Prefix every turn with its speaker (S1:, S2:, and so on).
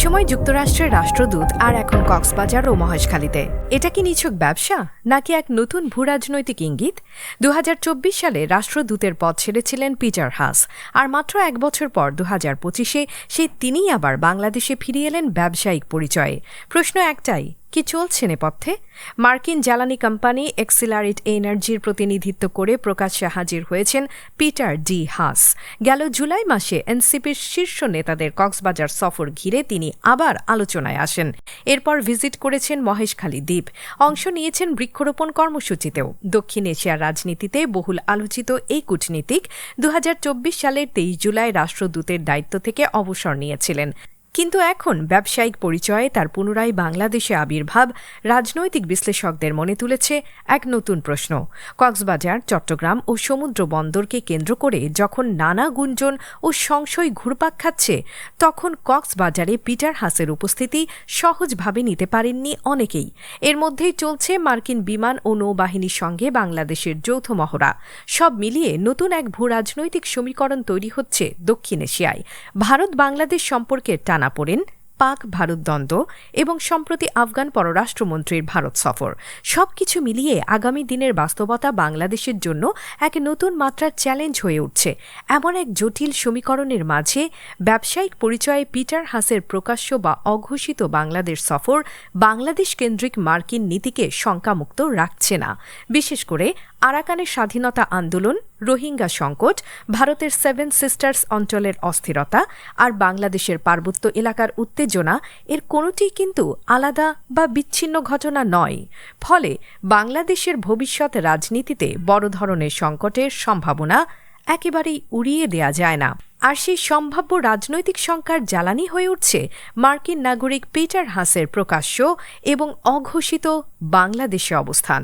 S1: সময় যুক্তরাষ্ট্রের রাষ্ট্রদূত আর এখন কক্সবাজার ও মহেশখালীতে। এটা কি নিছক ব্যবসা, নাকি এক নতুন ভূরাজনৈতিক ইঙ্গিত? দু হাজার চব্বিশ সালে রাষ্ট্রদূতের পদ ছেড়েছিলেন পিটার হাস, আর মাত্র এক বছর পর দু হাজার পঁচিশে সে তিনিই আবার বাংলাদেশে ফিরিয়ে এলেন ব্যবসায়িক পরিচয়ে। প্রশ্ন একটাই কি চলছে নেপথ্যে? মার্কিন জ্বালানি কোম্পানি এক্সিলারিট এনার্জির প্রতিনিধিত্ব করে প্রকাশ্যে হাজির হয়েছেন পিটার ডি হাস। গেল জুলাই মাসে এনসিপির শীর্ষ নেতাদের কক্সবাজার সফর ঘিরে তিনি আবার আলোচনায় আসেন। এরপর ভিজিট করেছেন মহেশখালী দ্বীপ। অংশ নিয়েছেন বৃক্ষরোপণ কর্মসূচিতেও। দক্ষিণ এশিয়ার রাজনীতিতে বহুল আলোচিত এই কূটনীতিক দু হাজার চব্বিশ সালের তেইশ জুলাই রাষ্ট্রদূতের দায়িত্ব থেকে অবসর নিয়েছিলেন। কিন্তু এখন ব্যবসায়িক পরিচয়ে তার পুনরায় বাংলাদেশে আবির্ভাব রাজনৈতিক বিশ্লেষকদের মনে তুলেছে এক নতুন প্রশ্ন। কক্সবাজার, চট্টগ্রাম ও সমুদ্র বন্দরকে কেন্দ্র করে যখন নানা গুঞ্জন ও সংশয় ঘুরপাক খাচ্ছে, তখন কক্সবাজারে পিটার হাসের উপস্থিতি সহজভাবে নিতে পারেননি অনেকেই। এর মধ্যেই চলছে মার্কিন বিমান ও নৌবাহিনীর সঙ্গে বাংলাদেশের যৌথ মহড়া। সব মিলিয়ে নতুন এক ভূ রাজনৈতিক সমীকরণ তৈরি হচ্ছে দক্ষিণ এশিয়ায়। ভারত বাংলাদেশ সম্পর্কে টানাপোড়েন পাক ভারত দ্বন্দ্ব এবং সম্প্রতি আফগান পররাষ্ট্রমন্ত্রীর ভারত সফর। সবকিছু মিলিয়ে আগামী দিনের বাস্তবতা বাংলাদেশের জন্য এক নতুন মাত্রার চ্যালেঞ্জ হয়ে উঠছে। এমন এক জটিল সমীকরণের মাঝে ব্যবসায়িক পরিচয়ে পিটার হাসের প্রকাশ্য বা অঘোষিত বাংলাদেশ সফর বাংলাদেশ কেন্দ্রিক মার্কিন নীতিকে শঙ্কামুক্ত রাখছে না। বিশেষ করে আরাকানের স্বাধীনতা আন্দোলন রোহিঙ্গা সংকট, ভারতের সেভেন সিস্টার্স অঞ্চলের অস্থিরতা আর বাংলাদেশের পার্বত্য এলাকার উত্তেজনা, এর কোনোটি কিন্তু আলাদা বা বিচ্ছিন্ন ঘটনা নয়। ফলে বাংলাদেশের ভবিষ্যৎ রাজনীতিতে বড় ধরনের সংকটের সম্ভাবনা একেবারেই উড়িয়ে দেয়া যায় না। আর সেই সম্ভাব্য রাজনৈতিক শঙ্কার জ্বালানি হয়ে উঠছে মার্কিন নাগরিক পিটার হাসের প্রকাশ্য এবং অঘোষিত বাংলাদেশে অবস্থান।